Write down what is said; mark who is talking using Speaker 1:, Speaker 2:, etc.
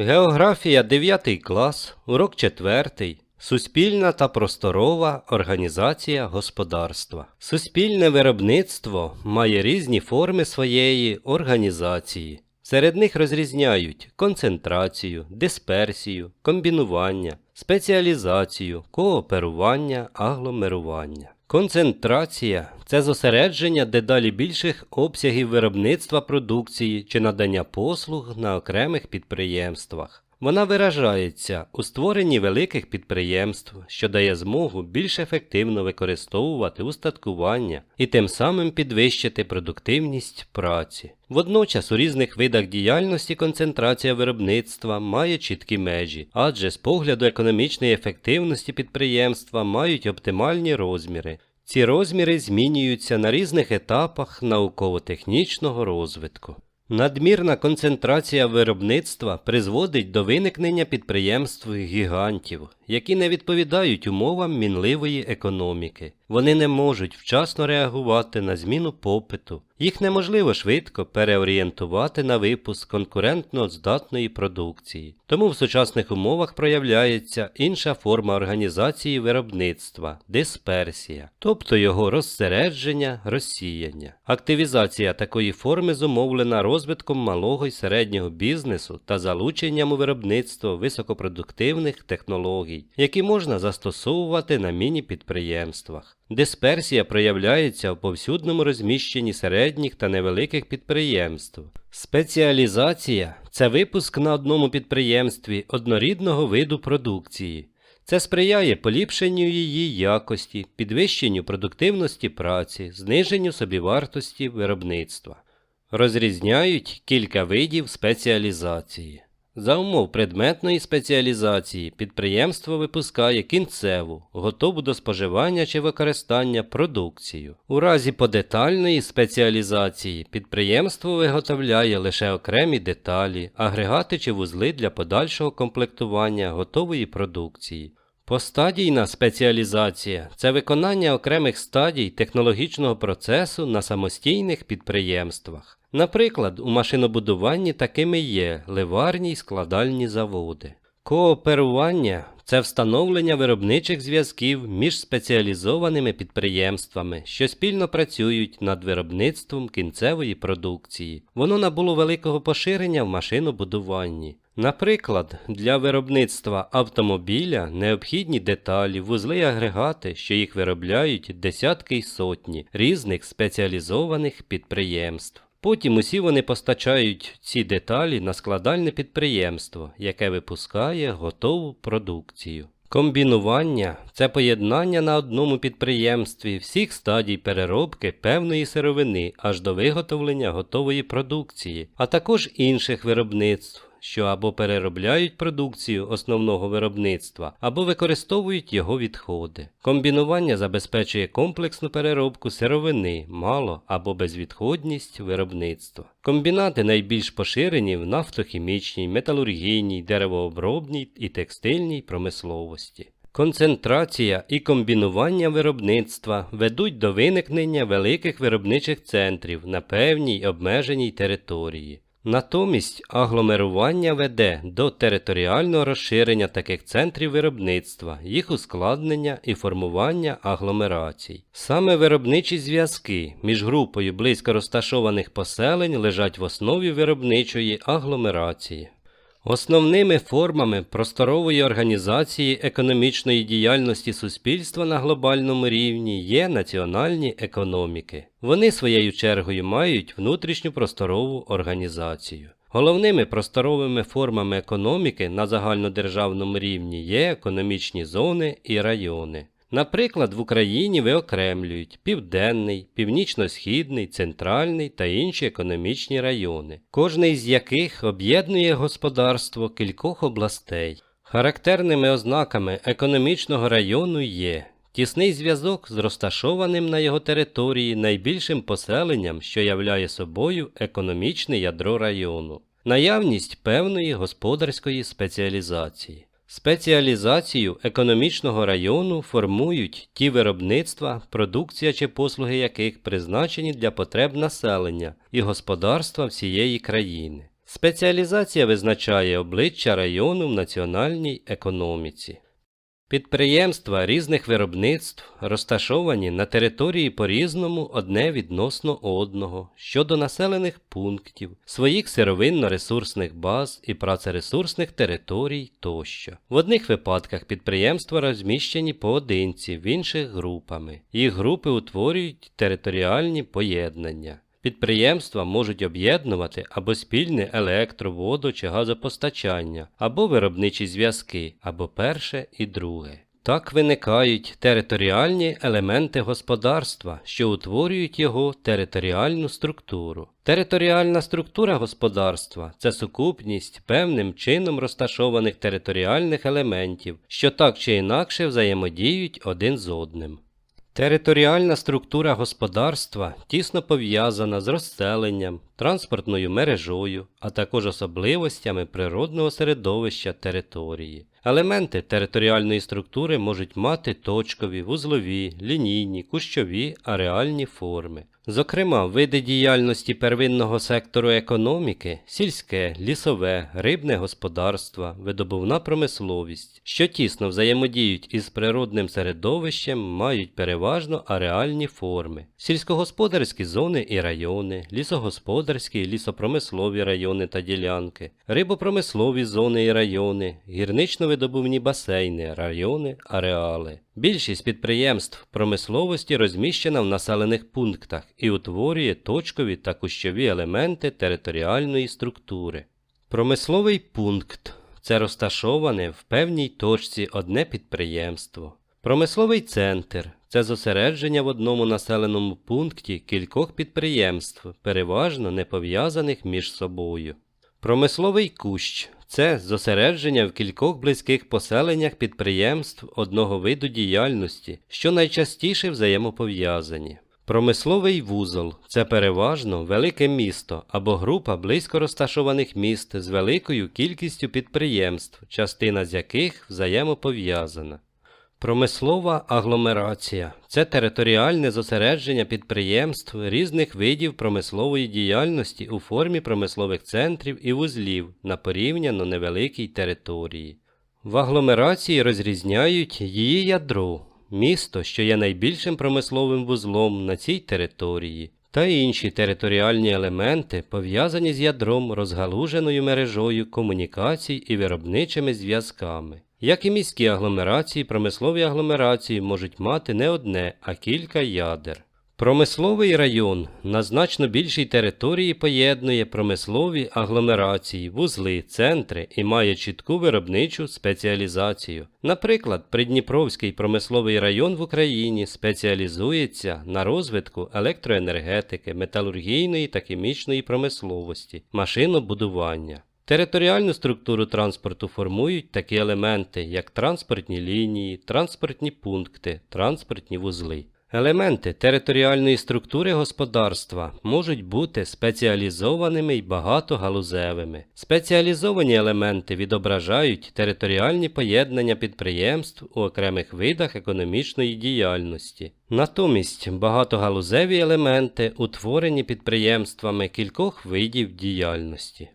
Speaker 1: Географія 9 клас, урок 4. Суспільна та просторова організація господарства. Суспільне виробництво має різні форми своєї організації. Серед них розрізняють концентрацію, дисперсію, комбінування, спеціалізацію, кооперування, агломерування. Концентрація це зосередження дедалі більших обсягів виробництва продукції чи надання послуг на окремих підприємствах. Вона виражається у створенні великих підприємств, що дає змогу більш ефективно використовувати устаткування і тим самим підвищити продуктивність праці. Водночас у різних видах діяльності концентрація виробництва має чіткі межі, адже з погляду економічної ефективності підприємства мають оптимальні розміри. Ці розміри змінюються на різних етапах науково-технічного розвитку. Надмірна концентрація виробництва призводить до виникнення підприємств гігантів, які не відповідають умовам мінливої економіки. Вони не можуть вчасно реагувати на зміну попиту. Їх неможливо швидко переорієнтувати на випуск конкурентно здатної продукції. Тому в сучасних умовах проявляється інша форма організації виробництва дисперсія, тобто його розсередження, розсіяння. Активізація такої форми зумовлена розвитком малого і середнього бізнесу та залученням у виробництво високопродуктивних технологій, які можна застосовувати на міні-підприємствах. Дисперсія проявляється в повсюдному розміщенні середніх та невеликих підприємств. Спеціалізація це випуск на одному підприємстві однорідного виду продукції. Це сприяє поліпшенню її якості, підвищенню продуктивності праці, зниженню собівартості виробництва. Розрізняють кілька видів спеціалізації. За умов предметної спеціалізації підприємство випускає кінцеву, готову до споживання чи використання продукцію. У разі подетальної спеціалізації підприємство виготовляє лише окремі деталі, агрегати чи вузли для подальшого комплектування готової продукції. Постадійна спеціалізація це виконання окремих стадій технологічного процесу на самостійних підприємствах. Наприклад, у машинобудуванні такими є ливарні й складальні заводи. Кооперування це встановлення виробничих зв'язків між спеціалізованими підприємствами, що спільно працюють над виробництвом кінцевої продукції. Воно набуло великого поширення в машинобудуванні. Наприклад, для виробництва автомобіля необхідні деталі, вузли й агрегати, що їх виробляють десятки й сотні різних спеціалізованих підприємств. Потім усі вони постачають ці деталі на складальне підприємство, яке випускає готову продукцію. Комбінування це поєднання на одному підприємстві всіх стадій переробки певної сировини аж до виготовлення готової продукції, а також інших виробництв що або переробляють продукцію основного виробництва, або використовують його відходи. Комбінування забезпечує комплексну переробку сировини, мало або безвідходність виробництва. Комбінати найбільш поширені в нафтохімічній, металургійній, деревообробній і текстильній промисловості. Концентрація і комбінування виробництва ведуть до виникнення великих виробничих центрів на певній обмеженій території. Натомість агломерування веде до територіального розширення таких центрів виробництва, їх ускладнення і формування агломерацій. Саме виробничі зв'язки між групою близько розташованих поселень лежать в основі виробничої агломерації. Основними формами просторової організації економічної діяльності суспільства на глобальному рівні є національні економіки. Вони своєю чергою мають внутрішню просторову організацію. Головними просторовими формами економіки на загальнодержавному рівні є економічні зони і райони. Наприклад, в Україні виокремлюють Південний, Північно-Східний, Центральний та інші економічні райони, кожний з яких об'єднує господарство кількох областей. Характерними ознаками економічного району є тісний зв'язок з розташованим на його території найбільшим поселенням, що являє собою економічне ядро району, наявність певної господарської спеціалізації. Спеціалізацію економічного району формують ті виробництва, продукція чи послуги яких призначені для потреб населення і господарства всієї країни. Спеціалізація визначає обличчя району в національній економіці. Підприємства різних виробництв розташовані на території по-різному одне відносно одного щодо населених пунктів, своїх сировинно-ресурсних баз і працересурсних територій тощо. В одних випадках підприємства розміщені поодинці, в інших групами. Їх групи утворюють територіальні поєднання. Підприємства можуть об'єднувати або спільне електро, воду чи газопостачання, або виробничі зв'язки, або перше і друге. Так виникають територіальні елементи господарства, що утворюють його територіальну структуру. Територіальна структура господарства це сукупність певним чином розташованих територіальних елементів, що так чи інакше взаємодіють один з одним. Територіальна структура господарства тісно пов'язана з розселенням, транспортною мережою, а також особливостями природного середовища території. Елементи територіальної структури можуть мати точкові, вузлові, лінійні, кущові, ареальні форми. Зокрема, види діяльності первинного сектору економіки сільське, лісове, рибне господарство, видобувна промисловість, що тісно взаємодіють із природним середовищем, мають переважно ареальні форми, сільськогосподарські зони і райони, лісогосподарські лісопромислові райони та ділянки, рибопромислові зони і райони, гірнично-видобувні басейни, райони, ареали. Більшість підприємств промисловості розміщена в населених пунктах і утворює точкові та кущові елементи територіальної структури. Промисловий пункт це розташоване в певній точці одне підприємство. Промисловий центр це зосередження в одному населеному пункті кількох підприємств, переважно не пов'язаних між собою. Промисловий кущ це зосередження в кількох близьких поселеннях підприємств одного виду діяльності, що найчастіше взаємопов'язані. Промисловий вузол це переважно велике місто або група близько розташованих міст з великою кількістю підприємств, частина з яких взаємопов'язана. Промислова агломерація це територіальне зосередження підприємств різних видів промислової діяльності у формі промислових центрів і вузлів на порівняно невеликій території. В агломерації розрізняють її ядро, місто, що є найбільшим промисловим вузлом на цій території, та інші територіальні елементи, пов'язані з ядром розгалуженою мережою комунікацій і виробничими зв'язками. Як і міські агломерації, промислові агломерації можуть мати не одне, а кілька ядер. Промисловий район на значно більшій території поєднує промислові агломерації, вузли, центри і має чітку виробничу спеціалізацію. Наприклад, Придніпровський промисловий район в Україні спеціалізується на розвитку електроенергетики, металургійної та хімічної промисловості, машинобудування. Територіальну структуру транспорту формують такі елементи, як транспортні лінії, транспортні пункти, транспортні вузли. Елементи територіальної структури господарства можуть бути спеціалізованими й багатогалузевими. Спеціалізовані елементи відображають територіальні поєднання підприємств у окремих видах економічної діяльності. Натомість багатогалузеві елементи утворені підприємствами кількох видів діяльності.